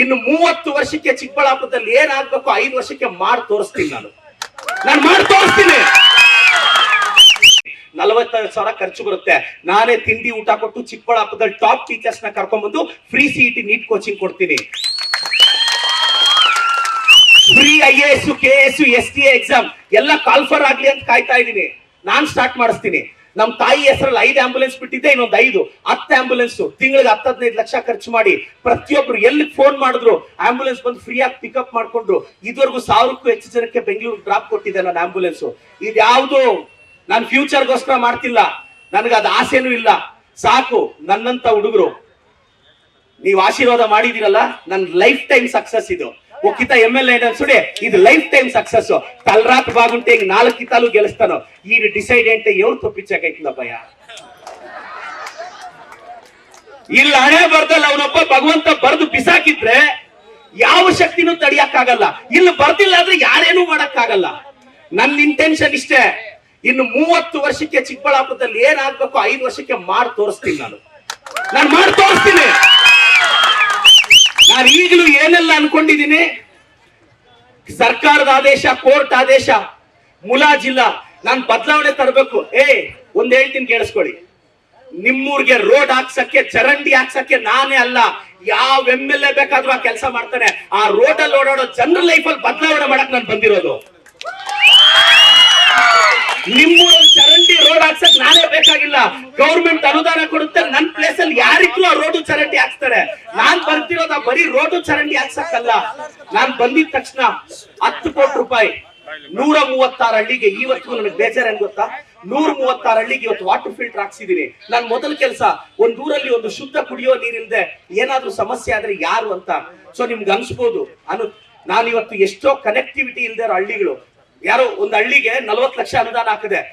ಇನ್ನು ಮೂವತ್ತು ವರ್ಷಕ್ಕೆ ಚಿಕ್ಕಬಳ್ಳಾಪುರದಲ್ಲಿ ಏನಾಗ್ಬೇಕು ಐದು ವರ್ಷಕ್ಕೆ ಮಾಡಿ ತೋರಿಸ್ತೀನಿ ನಾನು. ನಾನು ಮಾಡಿ ತೋರಿಸ್ತೀನಿ. ನಲವತ್ತೈದು ಸಾವಿರ ಖರ್ಚು ಬರುತ್ತೆ. ನಾನೇ ತಿಂಡಿ ಊಟ ಕೊಟ್ಟು ಚಿಕ್ಕಬಳ್ಳಾಪುರದಲ್ಲಿ ಟಾಪ್ ಟೀಚರ್ಸ್ನ ಕರ್ಕೊಂಡ್ಬಂದು free C E T NEET coaching ಕೊಡ್ತೀನಿ. Free I S K S S T exam ಎಲ್ಲ ಕಾಲ್ಫರ್ ಆಗ್ಲಿ ಅಂತ ಕಾಯ್ತಾ ಇದ್ದೀನಿ. ನಾನ್ ಸ್ಟಾರ್ಟ್ ಮಾಡಿಸ್ತೀನಿ. ನಮ್ ತಾಯಿ ಹೆಸರಲ್ಲಿ ಐದು ಆಂಬುಲೆನ್ಸ್ ಬಿಟ್ಟಿದ್ದೆ, ಇನ್ನೊಂದು ಐದು. ಹತ್ತು ಆಂಬುಲೆನ್ಸ್ ತಿಂಗಳಿಗೆ ಹತ್ತು ಹದಿನೈದು ಲಕ್ಷ ಖರ್ಚು ಮಾಡಿ ಪ್ರತಿಯೊಬ್ರು ಎಲ್ಲಿ ಫೋನ್ ಮಾಡಿದ್ರು ಆಂಬುಲೆನ್ಸ್ ಬಂದು ಫ್ರೀ ಆಗಿ ಪಿಕಪ್ ಮಾಡ್ಕೊಂಡ್ರು ಇದುವರೆಗೂ ಸಾವಿರಕ್ಕೂ ಹೆಚ್ಚು ಜನಕ್ಕೆ ಬೆಂಗಳೂರು ಡ್ರಾಪ್ ಕೊಟ್ಟಿದೆ ನನ್ನ ಆಂಬುಲೆನ್ಸ್ ಇದ್ಯಾವುದು ನಾನು ಫ್ಯೂಚರ್ಗೋಸ್ಕರ ಮಾಡ್ತಿಲ್ಲ. ನನಗೆ ಅದು ಆಸೆನೂ ಇಲ್ಲ. ಸಾಕು, ನನ್ನಂತ ಹುಡುಗರು. ನೀವು ಆಶೀರ್ವಾದ ಮಾಡಿದಿರಲ್ಲ ನನ್ನ ಲೈಫ್ ಟೈಮ್ ಸಕ್ಸಸ್ ಇದು. ಒಕ್ಕಿತ ಎಂ ಎಲ್ ఇది లైఫ్ ಇದು ಲೈಫ್ ಟೈಮ್ ಸಕ್ಸಸ್ ఇంక ಬಾಗುಂಟೆ కితాలు ನಾಲ್ಕು ಕಿತಾಲು డిసైడ్ ಡಿಸೈಡ್ ಅಂತ ಎವ್ರು ತಪ್ಪಿಚ್ಚಕೈತಿಲ್ಲಪ್ಪಯ್ಯ ಇಲ್ಲ, ಹಣೆ ಬರ್ದಲ್ಲ, ಅವನೊಬ್ಬ ಭಗವಂತ ಬರೆದು ಬಿಸಾಕಿದ್ರೆ ಯಾವ ಶಕ್ತಿನೂ ತಡಿಯಕ್ಕಾಗಲ್ಲ. ಇಲ್ಲಿ ಬರ್ದಿಲ್ಲ ಅಂದ್ರೆ ಯಾರೇನು ಮಾಡಕ್ಕಾಗಲ್ಲ. ನನ್ನ ಇಂಟೆನ್ಷನ್ ಇಷ್ಟೇ. ಇನ್ನು ಮೂವತ್ತು ವರ್ಷಕ್ಕೆ ಚಿಕ್ಕಬಳ್ಳಾಪುರದಲ್ಲಿ ಏನಾಗ್ಬೇಕು ಐದು ವರ್ಷಕ್ಕೆ ಮಾಡಿ ತೋರಿಸ್ತೀನಿ ನಾನು. ನಾನು ಮಾಡಿ ತೋರಿಸ್ತೀನಿ. ನಾನು ಈಗಲೂ ಏನೆಲ್ಲ ಅನ್ಕೊಂಡಿದ್ದೀನಿ? ಸರ್ಕಾರದ ಆದೇಶ, ಕೋರ್ಟ್ ಆದೇಶ ಮುಲಾಜಿಲ್ಲ ನಾನು ಬದಲಾವಣೆ ತರಬೇಕು. ಏ, ಒಂದ್ ಹೇಳ್ತೀನಿ ಕೇಳಿಸ್ಕೊಳ್ಳಿ. ನಿಮ್ಮೂರ್ಗೆ ರೋಡ್ ಹಾಕ್ಸಕ್ಕೆ, ಚರಂಡಿ ಹಾಕ್ಸಕ್ಕೆ ನಾನೇ ಅಲ್ಲ. ಯಾವ ಎಂ ಎಲ್ ಎ ಬೇಕಾದ್ರೂ ಆ ಕೆಲಸ ಮಾಡ್ತಾನೆ. ಆ ರೋಡ್ ಅಲ್ಲಿ ಓಡಾಡೋ ಜನರ ಲೈಫ್ ಅಲ್ಲಿ ಬದಲಾವಣೆ ಮಾಡಕ್ ನಾನು ಬಂದಿರೋದು. ರೋಡ್ ಹಾಕ್ಸಕ್ ನಾನೇ ಬೇಕಾಗಿಲ್ಲ. ಗೌರ್ಮೆಂಟ್ ಅನುದಾನ ಕೊಡುತ್ತೆ. ನನ್ ಪ್ಲೇಸ್ ಅಲ್ಲಿ ಯಾರಿಗೂ ಆ ರೋಡು ಚರಂಡಿ ಹಾಕ್ತಾರೆ ನಾನ್ ಬರ್ತಿರೋದ ಬರೀ ರೋಡು ಚರಂಡಿ ಹಾಕ್ಸಕ್ಕಲ್ಲ. ನಾನ್ ಬಂದಿದ ತಕ್ಷಣ ಹತ್ತು ಕೋಟಿ ರೂಪಾಯಿ. ನೂರ ಮೂವತ್ತಾರು ಹಳ್ಳಿಗೆ ಇವತ್ತು ನನಗೆ ಬೇಜಾರ ಏನ್ ಗೊತ್ತಾ? ನೂರ ಮೂವತ್ತಾರು ಹಳ್ಳಿಗೆ ಇವತ್ತು ವಾಟರ್ ಫಿಲ್ಟರ್ ಹಾಕ್ಸಿದೀನಿ. ನನ್ ಮೊದಲ ಕೆಲಸ ಒಂದ್ ಊರಲ್ಲಿ ಒಂದು ಶುದ್ಧ ಕುಡಿಯೋ ನೀರಿಲ್ದೆ ಏನಾದ್ರೂ ಸಮಸ್ಯೆ ಆದ್ರೆ ಯಾರು ಅಂತ. ಸೊ ನಿಮ್ಗೆ ಅನ್ಸ್ಬೋದು. ಅನು, ನಾನು ಇವತ್ತು ಎಷ್ಟೋ ಕನೆಕ್ಟಿವಿಟಿ ಇಲ್ದೇ ಹಳ್ಳಿಗಳು. ಯಾರೋ ಒಂದ್ ಹಳ್ಳಿಗೆ ನಲ್ವತ್ ಲಕ್ಷ ಅನುದಾನ ಹಾಕಿದೆ.